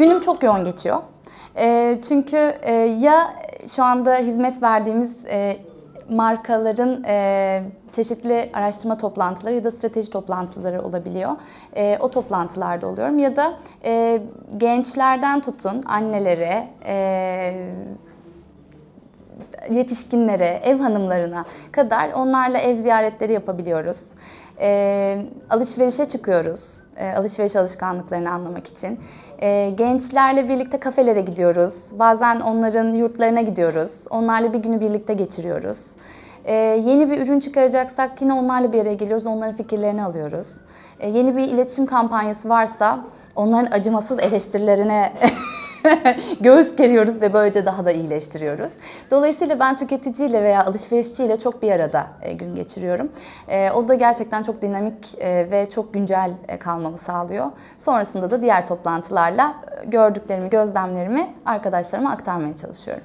Günüm çok yoğun geçiyor. E, çünkü e, ya şu anda hizmet verdiğimiz e, markaların e, çeşitli araştırma toplantıları ya da strateji toplantıları olabiliyor. E, o toplantılarda oluyorum ya da e, gençlerden tutun annelere, e, yetişkinlere, ev hanımlarına kadar onlarla ev ziyaretleri yapabiliyoruz. E, alışverişe çıkıyoruz, e, alışveriş alışkanlıklarını anlamak için. E, gençlerle birlikte kafelere gidiyoruz, bazen onların yurtlarına gidiyoruz, onlarla bir günü birlikte geçiriyoruz. E, yeni bir ürün çıkaracaksak yine onlarla bir araya geliyoruz, onların fikirlerini alıyoruz. E, yeni bir iletişim kampanyası varsa onların acımasız eleştirilerine göğüs geriyoruz ve böylece daha da iyileştiriyoruz. Dolayısıyla ben tüketiciyle veya alışverişçiyle çok bir arada e, gün geçiriyorum. E, o da gerçekten çok dinamik e, ve çok güncel kalmamı sağlıyor. Sonrasında da diğer toplantılarla gördüklerimi, gözlemlerimi arkadaşlarıma aktarmaya çalışıyorum.